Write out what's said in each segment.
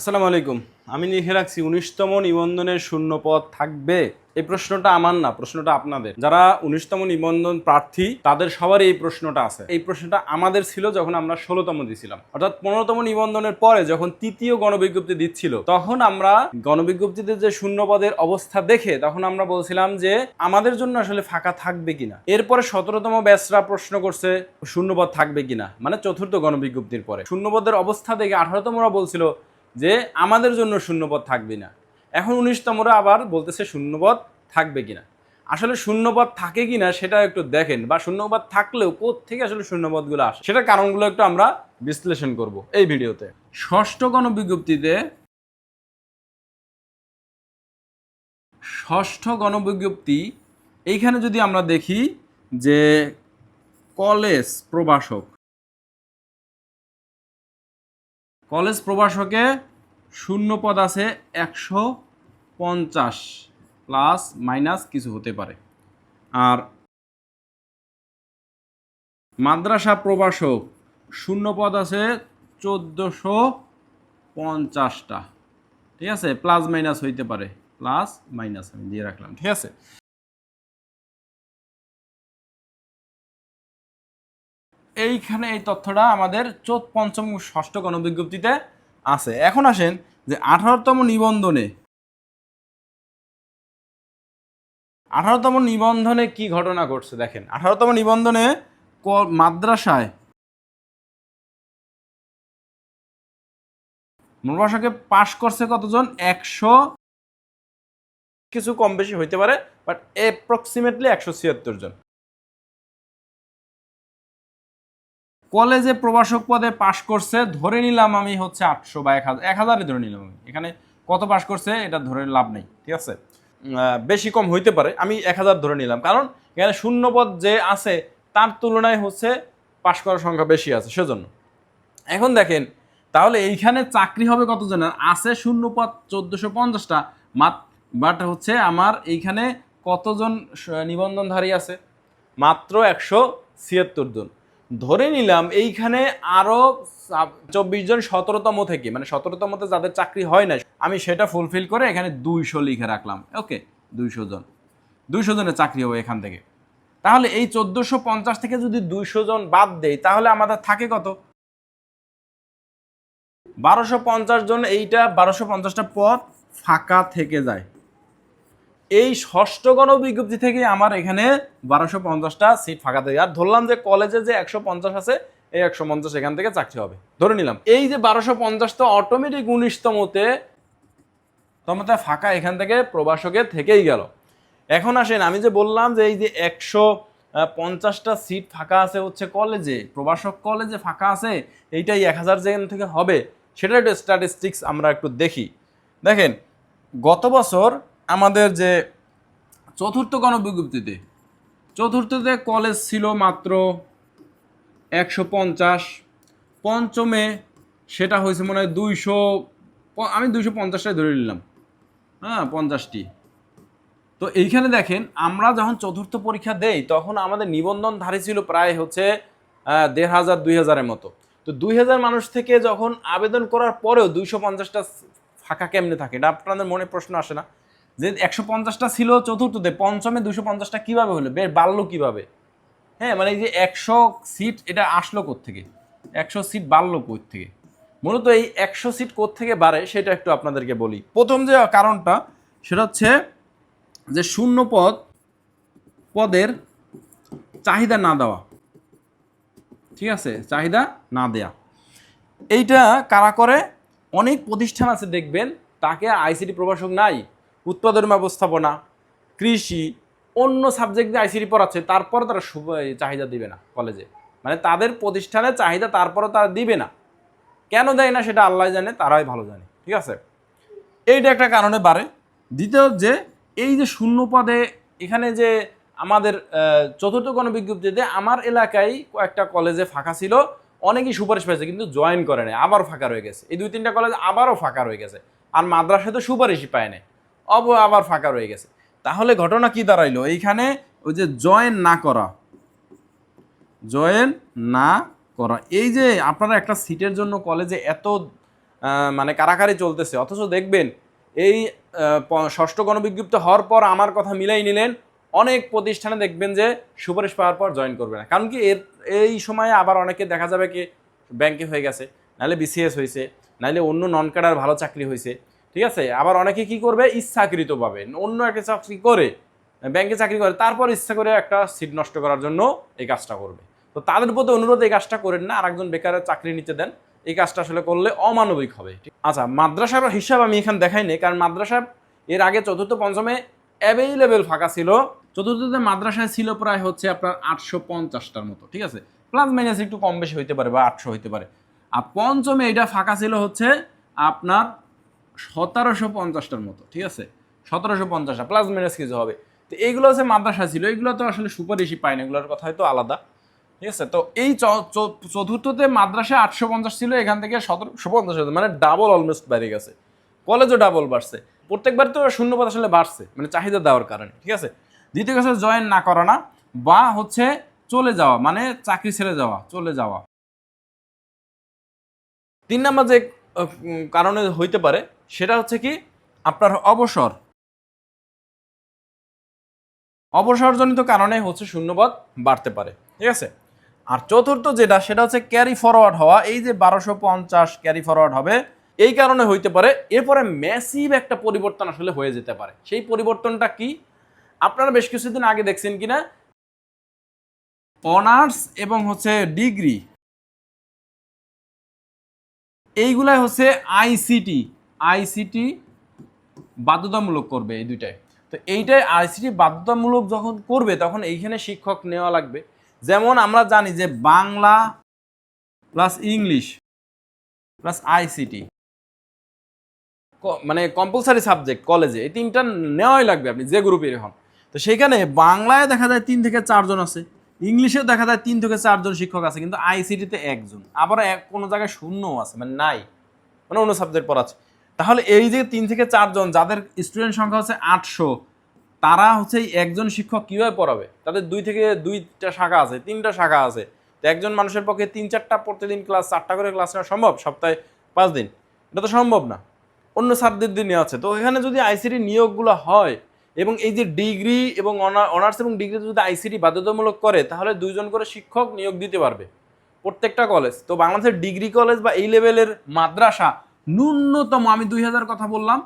আসসালামু আলাইকুম। আমি লিখে রাখছি, উনিশতম নিবন্ধনের শূন্য পদ থাকবে? এই প্রশ্নটা আমার না, প্রশ্নটা আপনাদের। যারা উনিশতম নিবন্ধন প্রার্থী, তাদের সবারই এই প্রশ্নটা আছে। এই প্রশ্নটা আমাদের ছিল যখন আমরা ষোলোতম দিছিলাম। অর্থাৎ পনেরোতম নিবন্ধনের পরে যখন তৃতীয় গণবিজ্ঞপ্তি দিচ্ছিল, তখন আমরা গণবিজ্ঞপ্তিতে যে শূন্য পদের অবস্থা দেখে, তখন আমরা বলছিলাম যে, আমাদের জন্য আসলে ফাঁকা থাকবে কিনা। এরপরে সতেরোতম ব্যাচরা প্রশ্ন করছে, শূন্যপদ থাকবে কিনা? মানে চতুর্থ গণবিজ্ঞপ্তির পরে। শূন্যপদের অবস্থা দেখে আঠারোতমরা বলছিল যে আমাদের জন্য শূন্যপদ থাকবে না। এখন উনিশতমরা আবার বলতেছে শূন্যপদ থাকবে কিনা। আসলে শূন্যপদ থাকে কিনা সেটা একটু দেখেন, বা শূন্যপদ থাকলেও থেকে আসলে শূন্যপদগুলো আসে? সেটার কারণগুলো একটু আমরা বিশ্লেষণ করব এই ভিডিওতে। ষষ্ঠ গণবিজ্ঞপ্তিতে ষষ্ঠ গণবিজ্ঞপ্তি, এইখানে যদি আমরা দেখি যে কলেজ প্রভাষক, কলেজ প্রভাষকে শূন্য পদ আছে একশো পঞ্চাশ প্লাস মাইনাস কিছু হতে পারে। আর মাদ্রাসা প্রভাষক শূন্য পদ আছে চোদ্দোশো পঞ্চাশটা। ঠিক আছে? প্লাস মাইনাস হইতে পারে। প্লাস মাইনাস আমি দিয়ে রাখলাম, ঠিক আছে? এইখানে এই তথ্যটা আমাদের চোদ্দ পঞ্চম ষষ্ঠ গণবিজ্ঞপ্তিতে আছে। এখন আসেন যে আঠারোতম নিবন্ধনে। আঠারোতম নিবন্ধনে কি ঘটনা ঘটছে দেখেন। আঠারোতম নিবন্ধনে মাদ্রাসায় মূলভাষাকে পাশ করছে কতজন? একশো কিছু কম বেশি হইতে পারে বাট অ্যাপ্রক্সিমেটলি একশো ছিয়াত্তর জন। কলেজে প্রভাষক পদে পাশ করছে, ধরে নিলাম আমি হচ্ছে আটশো বা এক হাজার এক হাজারে ধরে নিলাম আমি। এখানে কত পাশ করছে, এটা ধরে লাভ নেই, ঠিক আছে? বেশি কম হইতে পারে, আমি এক হাজার ধরে নিলাম। কারণ এখানে শূন্য পদ যে আছে, তার তুলনায় হচ্ছে পাশ করার সংখ্যা বেশি আছে, সেজন্য। এখন দেখেন, তাহলে এইখানে চাকরি হবে কতজনের আছে শূন্য পদ চোদ্দোশো পঞ্চাশটা, মাত, বাট হচ্ছে আমার এইখানে কতজন নিবন্ধনধারী আছে? মাত্র একশো ছিয়াত্তর জন। ধরে নিলাম এইখানে আরও চব্বিশ জন সতেরোতম থেকে মানে সতেরোতমতে যাদের চাকরি হয় না আমি সেটা ফুলফিল করে এখানে দুইশো লিখে রাখলাম। ওকে, দুইশো জন। দুইশো জনের চাকরি হবে এখান থেকে। তাহলে এই চোদ্দোশো পঞ্চাশ থেকে যদি দুইশো জন বাদ দেই, তাহলে আমাদের থাকে কত? বারোশো পঞ্চাশ জন এইটা বারোশো পঞ্চাশটা পথ ফাঁকা থেকে যায়। এই ষষ্ঠ গণ বিজ্ঞপ্তি থেকে আমার এখানে বারোশো পঞ্চাশটা সিট ফাঁকা থেকে আর ধরলাম যে কলেজে যে একশো পঞ্চাশ আছে, এই একশো পঞ্চাশ এখান থেকে চাকরি হবে। ধরে নিলাম। এই যে বারোশো পঞ্চাশ তো অটোমেটিক উনিশতমতে তমতে ফাঁকা এখান থেকে প্রবাসকের থেকেই গেল। এখন আসেন, আমি যে বললাম যে এই যে একশো পঞ্চাশটা সিট ফাঁকা আছে হচ্ছে কলেজে প্রবাসক কলেজে ফাঁকা আছে, এইটাই এক হাজার যেখান থেকে হবে সেটা একটু স্ট্যাটিস্টিক্স আমরা একটু দেখি। দেখেন, গত বছর আমাদের যে চতুর্থ গণবিজ্ঞপ্তিতে, চতুর্থতে কলেজ ছিল মাত্র একশো পঞ্চাশ। পঞ্চমে সেটা হয়েছে মনে হয় দুইশো আমি দুইশো পঞ্চাশটাই ধরে নিলাম। হ্যাঁ পঞ্চাশটি। তো এইখানে দেখেন, আমরা যখন চতুর্থ পরীক্ষা দেই, তখন আমাদের নিবন্ধনধারী ছিল প্রায় হচ্ছে দেড় হাজার, দুই হাজারের মতো। তো দুই হাজার মানুষ থেকে যখন আবেদন করার পরেও দুইশো পঞ্চাশটা ফাঁকা কেমনে থাকে? এটা আপনাদের মনে প্রশ্ন আসে না। যে একশো পঞ্চাশটা ছিল চতুর্থতে, পঞ্চমে দুশো পঞ্চাশটা কীভাবে হলো? বের বাড়লো কীভাবে? হ্যাঁ মানে এই যে একশো সিট, এটা আসলো থেকে একশো সিট বাড়লো থেকে মূলত এই একশো সিট থেকে বাড়ে সেটা একটু আপনাদেরকে বলি। প্রথম যে কারণটা, সেটা হচ্ছে যে শূন্য পদ, পদের চাহিদা না দেওয়া। ঠিক আছে? চাহিদা না দেয়া। এইটা কারা করে? অনেক প্রতিষ্ঠান আছে, দেখবেন, তাকে আইসিটি প্রভাষক নাই। উৎপাদন ব্যবস্থাপনা, কৃষি, অন্য সাবজেক্টে আইসিটি পড়াচ্ছে তারপর তারা চাহিদা দিবে না কলেজে মানে তাদের প্রতিষ্ঠানে চাহিদা তারপরও তারা দিবে না। কেন দেয় না সেটা আল্লাহ জানে, তারাই ভালো জানে, ঠিক আছে? এইটা একটা কারণে বাড়ে। দ্বিতীয় যে, এই যে শূন্য পদে এখানে যে আমাদের চতুর্থ গণবিজ্ঞপ্তিতে আমার এলাকায় কয়েকটা কলেজে ফাঁকা ছিল, অনেকেই সুপারিশ পেয়েছে, কিন্তু জয়েন করে নাই, আবার ফাঁকা রয়ে গেছে। এই দুই তিনটা কলেজ আবারও ফাঁকা রয়ে গেছে, আর মাদ্রাসায় তো সুপারিশই পায় নাই। অব আবার ফাঁকা রয়ে গেছে। তাহলে ঘটনা কি দাঁড়াইলো? এইখানে ওই যে জয়েন না করা। জয়েন না করা। এই যে আপনারা একটা সিটের জন্য কলেজে এত মানে কারাকারি চলতেছে, অথচ দেখবেন এই ষষ্ঠ গণবিজ্ঞপ্তি হওয়ার পর আমার কথা মিলাই নিলেন, অনেক প্রতিষ্ঠানে দেখবেন যে সুপারিশ পাওয়ার পর জয়েন করবে না। কারণ কি এর, এই সময়ে আবার অনেকে দেখা যাবে কি ব্যাংকে হয়ে গেছে, নাহলে বিসিএস হয়েছে, নাহলে অন্য নন ক্যাডার ভালো চাকরি হয়েছে। ঠিক আছে? আবার অনেকে কি করবে? ইচ্ছাকৃতভাবে। অন্য একটা চাকরি করে, ব্যাংকে চাকরি করে, তারপর ইচ্ছা করে একটা সিট নষ্ট করার জন্য এই কাজটা করবে। তো তাদের প্রতি অনুরোধ, এই কাজটা করেন না। আরেকজন বেকারের চাকরি নিতে দেন। এই কাজটা আসলে করলে অমানবিক হবে। আচ্ছা মাদ্রাসার হিসাব আমি এখানে দেখাইনি কারণ মাদ্রাসা এর আগে চতুর্থ, পঞ্চমে অ্যাভেইলেবল ফাঁকা ছিল। চতুর্থতে মাদ্রাসায় ছিল প্রায় হচ্ছে আপনার আটশো পঞ্চাশটার মতো। ঠিক আছে? প্লাস মাইনাস একটু কম বেশি হইতে পারে বা আটশো হইতে পারে। আর পঞ্চমে এটা ফাঁকা ছিল হচ্ছে আপনার সতেরোশো পঞ্চাশটার মতো, ঠিক আছে? সতেরোশো পঞ্চাশটা প্লাস মাইনাস কিছু হবে। তো এইগুলো হচ্ছে মাদ্রাসা ছিল, এগুলো তো আসলে সুপারিশই পায় না, এগুলোর কথা হয়তো আলাদা, ঠিক আছে? তো এই চতুর্থতে মাদ্রাসা আটশো পঞ্চাশ ছিল, এখান থেকে সতেরোশো পঞ্চাশ মানে ডাবল অলমোস্ট বেড়ে গেছে। কলেজও ডাবল বাড়ছে। প্রত্যেকবার তো শূন্যপদ আসলে বাড়ছে মানে চাহিদা দেওয়ার কারণে, ঠিক আছে? দ্বিতীয় কথা জয়েন না করা না, বা হচ্ছে চলে যাওয়া মানে চাকরি ছেড়ে যাওয়া, চলে যাওয়া। তিন নম্বর যে কারণে হইতে পারে সেটা হচ্ছে কি? আপনার অবসর। অবসরজনিত কারণে হচ্ছে শূন্যপদ বাড়তে পারে, ঠিক আছে? আর চতুর্থ যেটা, সেটা হচ্ছে ক্যারি ফরওয়ার্ড হওয়া। এই যে বারোশো পঞ্চাশ ক্যারি ফরওয়ার্ড হবে, এই কারণে হইতে পারে, এরপরে ম্যাসিভ একটা পরিবর্তন আসলে হয়ে যেতে পারে। সেই পরিবর্তনটা কি? আপনারা বেশ কিছুদিন আগে দেখছেন কিনা? অনার্স এবং হচ্ছে ডিগ্রি। এইগুলাই হচ্ছে আইসিটি আইসিটি বাধ্যতামূলক করবে এই দুইটাই। তো এইটাই আইসিটি বাধ্যতামূলক যখন করবে, তখন এইখানে শিক্ষক নেওয়া লাগবে। যেমন আমরা জানি যে Bangla plus English plus ICT মানে কম্পালসারি সাবজেক্ট কলেজে এই তিনটা নেওয়াই লাগবে আপনি, যে গ্রুপের হন। তো সেখানে বাংলায় দেখা যায় তিন থেকে চারজন আছে, ইংলিশেও দেখা যায় তিন থেকে চারজন শিক্ষক আছে, কিন্তু আইসিটিতে একজন। আবার এক, কোনো জায়গায় শূন্যও আছে মানে নাই। মানে অন্য সাবজেক্ট পড়াচ্ছে। তাহলে এই যে তিন থেকে চারজন যাদের স্টুডেন্ট সংখ্যা হচ্ছে আটশো, তারা হচ্ছে একজন শিক্ষক কীভাবে পড়াবে? তাদের দুই থেকে দুইটা শাখা আছে, তিনটা শাখা আছে। তো একজন মানুষের পক্ষে তিন চারটা প্রতিদিন ক্লাস চারটা করে ক্লাস নেওয়া সম্ভব? সপ্তাহে পাঁচ দিন। এটা তো সম্ভব না। অন্য সাবজেক্ট দিয়ে নেওয়া আছে। তো এখানে যদি আইসিটি নিয়োগগুলো হয় এবং এই যে ডিগ্রি এবং অনার্স এবং ডিগ্রি যদি আইসিটি বাধ্যতামূলক করে, তাহলে দুইজন করে শিক্ষক নিয়োগ দিতে পারবে। প্রত্যেকটা কলেজ তো বাংলাদেশের ডিগ্রি কলেজ বা এই লেভেলের মাদ্রাসা ন্যূনতম, আমি দুই হাজার কথা বললাম,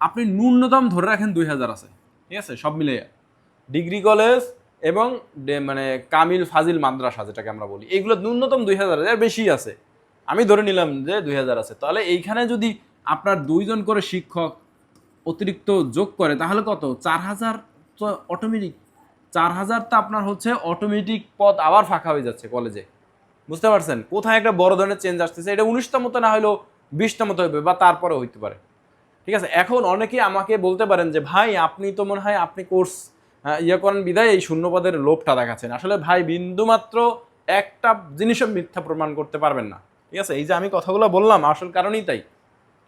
আপনি ন্যূনতম ধরে রাখেন দুই হাজার আছে। ঠিক আছে? সব মিলে ডিগ্রি কলেজ এবং মানে কামিল ফাজিল মাদ্রাসা, যেটাকে আমরা বলি, এগুলো ন্যূনতম দুই হাজার এর বেশি আছে। আমি ধরে নিলাম যে দুই হাজার আছে। তাহলে এইখানে যদি আপনার দুইজন করে শিক্ষক অতিরিক্ত যোগ করে, তাহলে কত? চার হাজার তো অটোমেটিক চার হাজার তো আপনার হচ্ছে অটোমেটিক পদ আবার ফাঁকা হয়ে যাচ্ছে কলেজে। বুঝতে পারছেন? কোথায় একটা বড় ধরনের চেঞ্জ আসতেছে, এটা উনিশতম তো না হলেও বিশতম তো হবে বা তারপরে হইতে পারে। ঠিক আছে? এখন অনেকেই আমাকে বলতে পারেন যে, ভাই, আপনি তো মনে হয় আপনি কোর্স ইয়ে করেন বিদায় এই শূন্যপদের লোভটা দেখাচ্ছেন। আসলে ভাই, বিন্দুমাত্র একটা জিনিসও মিথ্যা প্রমাণ করতে পারবেন না। ঠিক আছে? এই যে আমি কথাগুলো বললাম, আসল কারণেই তাই।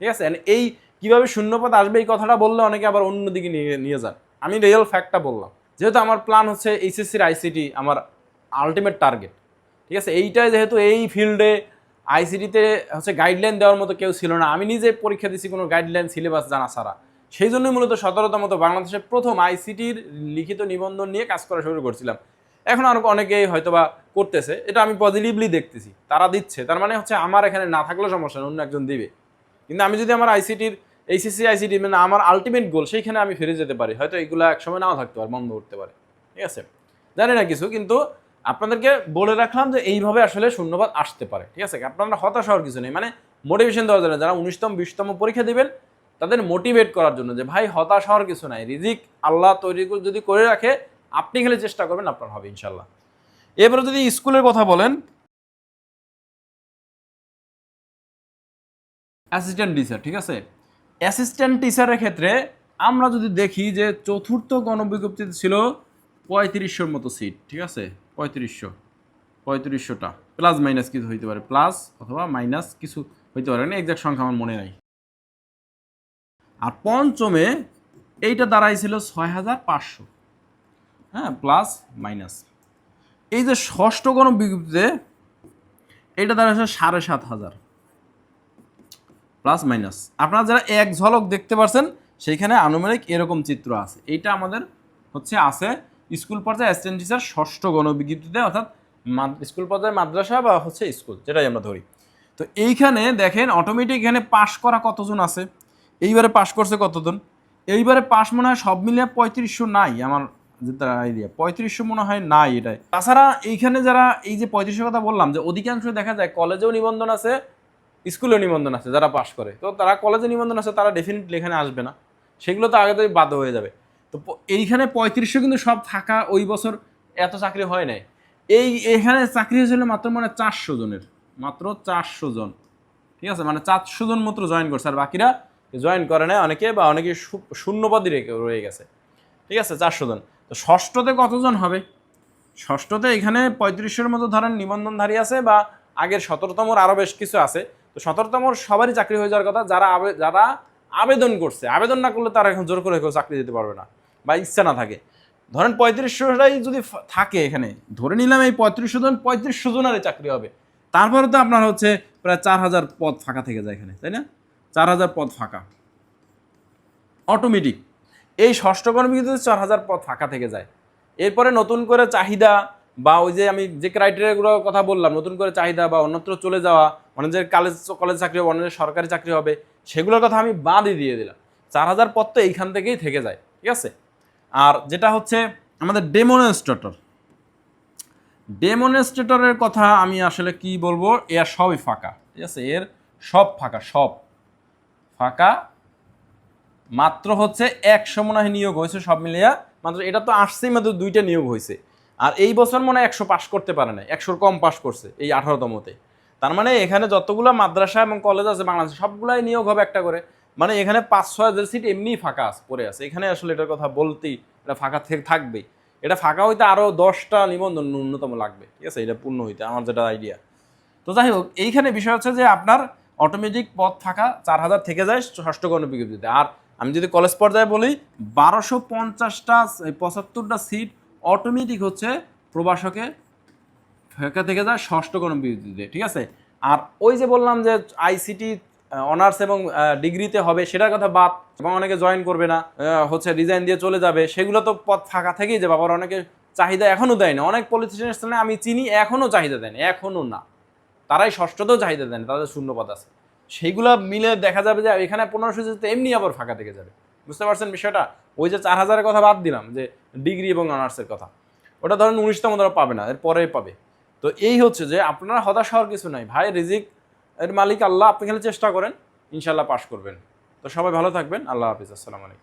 ঠিক আছে? এই কীভাবে শূন্যপদ আসবে এই কথাটা বললে অনেকে আবার অন্যদিকে নিয়ে নিয়ে যান। আমি রিয়েল ফ্যাক্টটা বললাম। যেহেতু আমার প্ল্যান হচ্ছে এইচএসসির আইসিটি, আমার আলটিমেট টার্গেট ঠিক আছে? এইটাই যেহেতু এই ফিল্ডে আইসিটিতে হচ্ছে গাইডলাইন দেওয়ার মতো কেউ ছিল না। আমি নিজে পরীক্ষা দিচ্ছি কোনো গাইডলাইন সিলেবাস জানা ছাড়া। সেই জন্যই মূলত সতেরোতম মতো বাংলাদেশের প্রথম আইসিটির লিখিত নিবন্ধন নিয়ে কাজ করা শুরু করছিলাম। এখন আরও অনেকেই হয়তোবা করতেছে। এটা আমি পজিটিভলি দেখতেছি। তারা দিচ্ছে। তার মানে হচ্ছে আমার এখানে না থাকলেও সমস্যা নেই, অন্য একজন দিবে। কিন্তু আমি যদি আমার আইসিটির এইচএসসি আইসিটি মানে আমার আলটিমেট গোল সেইখানে আমি ফিরে যেতে পারি। হয়তো এগুলো একসময় নাও থাকতে পারে, বন্ধ করতে পারে। ঠিক আছে? জানি না কিছু, কিন্তু আপনাদেরকে বলে রাখলাম যে এইভাবে আসলে শূন্যবাদ আসতে পারে, ঠিক আছে? আপনারা হতাশ হওয়ার কিছু নেই। মানে মোটিভেশন দেওয়ার জন্য, যারা উনিশতম, বিশতম পরীক্ষা দিবেন, তাদের মোটিভেট করার জন্য যে, ভাই, হতাশ হওয়ার কিছু নাই। রিজিক আল্লাহ তৈরি যদি করে রাখে, আপনি খেলে চেষ্টা করবেন, আপনার হবে ইনশাল্লাহ এবারে যদি স্কুলের কথা বলেন অ্যাসিস্ট্যান্ট টিচার ঠিক আছে? অ্যাসিস্ট্যান্ট টিচারের ক্ষেত্রে আমরা যদি দেখি যে, চতুর্থ গণবিজ্ঞপ্তিতে ছিল পঁয়ত্রিশশোর মতো সিট ঠিক আছে? পঁয়ত্রিশশো। পঁয়ত্রিশশোটা। প্লাস মাইনাস কিছু হইতে পারে। প্লাস অথবা মাইনাস কিছু হইতে পারে। না এক্সাক্ট সংখ্যা আমার মনে নাই। আর পঞ্চমে এইটা দাঁড়াইছিল ছয় হাজার পাঁচশো। হ্যাঁ প্লাস মাইনাস। এই যে ষষ্ঠ গণবিজ্ঞপ্তিতে এটা দাঁড়াইছে সাড়ে সাত হাজার প্লাস মাইনাস। আপনারা যারা এক ঝলক দেখতে পারছেন, সেইখানে আনুমানিক এরকম চিত্র আছে। এইটা আমাদের হচ্ছে আছে স্কুল পর্যায়ে অ্যাসিস্ট্যান্ট টিচার ষষ্ঠ গণবিজ্ঞপ্তিতে, অর্থাৎ স্কুল পর্যায়ে মাদ্রাসা বা হচ্ছে স্কুল, যেটাই আমরা ধরি। তো এইখানে দেখেন অটোমেটিক এখানে পাশ করা কতজন আছে? এইবারে পাশ করছে কতজন? এইবারে পাশ মনে হয় সব মিলিয়ে পঁয়ত্রিশশো নাই, আমার যেটা আইডিয়া পঁয়ত্রিশশো মনে হয় নাই এটাই। তাছাড়া এইখানে যারা, এই যে পঁয়ত্রিশশো কথা বললাম, যে অধিকাংশ দেখা যায় কলেজেও নিবন্ধন আছে, স্কুলেও নিবন্ধন আছে, যারা পাশ করে। তো তারা কলেজে নিবন্ধন আছে, তারা ডেফিনেটলি এখানে আসবে না। সেগুলো তো আগে বাধ্য হয়ে যাবে। তো এইখানে পঁয়ত্রিশশো কিন্তু সব থাকা ওই বছর এত চাকরি হয় নাই। এই এখানে চাকরি হয়েছিল মাত্র মানে চারশো জনের। মাত্র চারশো জন। ঠিক আছে? মানে চারশো জন মাত্র জয়েন করছে। আর বাকিরা জয়েন করে না অনেকে বা অনেকে শূন্যপদই রয়ে গেছে। ঠিক আছে? চারশো জন। তো ষষ্ঠতে কতজন হবে? ষষ্ঠতে এখানে পঁয়ত্রিশশোর মতো ধরেন নিবন্ধনধারী আছে বা আগের সতেরোতমর আরও বেশ কিছু আছে। তো সতেরোতমর সবারই চাকরি হয়ে যাওয়ার কথা। যারা যারা আবেদন করছে, আবেদন না করলে তারা এখন জোর করে কেউ চাকরি দিতে পারবে না। বা ইচ্ছা না থাকে। ধরেন পঁয়ত্রিশশোটাই যদি থাকে এখানে, ধরে নিলাম এই পঁয়ত্রিশশো জন, পঁয়ত্রিশশো জনেরই চাকরি হবে। তারপরে তো আপনার হচ্ছে প্রায় চার হাজার পদ ফাঁকা থেকে যায় এখানে, তাই না? চার হাজার পদ ফাঁকা। অটোমেটিক এই ষষ্ঠ কর্মীতে চার হাজার পদ ফাঁকা থেকে যায়। এরপরে নতুন করে চাহিদা বা ওই যে আমি যে ক্রাইটেরিয়াগুলোর কথা বললাম, নতুন করে চাহিদা বা অন্যত্র চলে যাওয়া অনেকের কলেজ কলেজ চাকরি হবে অনেকের সরকারি চাকরি হবে, সেগুলোর কথা আমি বাদই দিয়ে দিলাম। চার হাজার পদ তো এইখান থেকেই থেকে যায়, ঠিক আছে? আর যেটা হচ্ছে আমাদের ডেমনস্ট্রেটর। ডেমনস্ট্রেটরের কথা আমি আসলে কি বলব? এর সবই ফাঁকা, ঠিক আছে? এর সব ফাঁকা সব ফাঁকা। মাত্র হচ্ছে একশো মনে হয় নিয়োগ হয়েছে সব মিলিয়া। মাত্র এটা তো আসছেই মাত্র দুইটা নিয়োগ হয়েছে। আর এই বছর মনে হয় একশো পাশ করতে পারে না একশোর কম পাশ করছে এই আঠারোতমতে তার মানে এখানে যতগুলো মাদ্রাসা এবং কলেজ আছে বাংলাদেশে সবগুলাই নিয়োগ হবে একটা করে। মানে এখানে পাঁচ ছয় হাজার সিট এমনিই ফাঁকা পড়ে আছে। এখানে আসলে এটার কথা বলতেই এটা ফাঁকা থেকে থাকবেই। এটা ফাঁকা হইতে আরও দশটা নিবন্ধন ন্যূনতম লাগবে, ঠিক আছে? এটা পূর্ণ হইতে, আমার যেটা আইডিয়া তো যাই হোক, এইখানে বিষয় হচ্ছে যে আপনার অটোমেটিক পদ থাকা চার হাজার থেকে যায় ষষ্ঠ গণ গণবিজ্ঞপ্তিতে আর আমি যদি কলেজ পর্যায়ে বলি, বারোশো পঞ্চাশটা পঁচাত্তরটা সিট অটোমেটিক হচ্ছে প্রবাসকে ফাঁকা থেকে যায় ষষ্ঠ গণ গণবিজ্ঞপ্তিতে ঠিক আছে? আর ওই যে বললাম যে আইসিটি অনার্স এবং ডিগ্রিতে হবে, সেটার কথা বাদ। এবং অনেকে জয়েন করবে না হচ্ছে ডিজাইন দিয়ে চলে যাবে। সেগুলো তো পথ ফাঁকা থেকেই যাবে আবার অনেকে চাহিদা এখনও দেয় না অনেক পলিটিশিয়ানের স্থানে আমি চিনি এখনও চাহিদা দেয় এখনও না। তারাই ষষ্ঠতেও চাহিদা দেন তাদের শূন্যপদ আছে। সেইগুলো মিলে দেখা যাবে যে, এখানে পনেরোশো যেতে এমনি আবার ফাঁকা থেকে যাবে। বুঝতে পারছেন বিষয়টা? ওই যে চার হাজারের কথা বাদ দিলাম, যে ডিগ্রি এবং অনার্সের কথা। ওটা ধরেন উনিশতম তারা পাবে না এর পরে পাবে। তো এই হচ্ছে যে, আপনারা হতাশ হওয়ার কিছু নাই। ভাই, রিজিক এর মালিক আল্লাহ, আপনি খালি চেষ্টা করেন ইনশাল্লাহ পাশ করবেন। তো সবাই ভালো থাকবেন, আল্লাহ হাফিজ, আসসালামু আলাইকুম।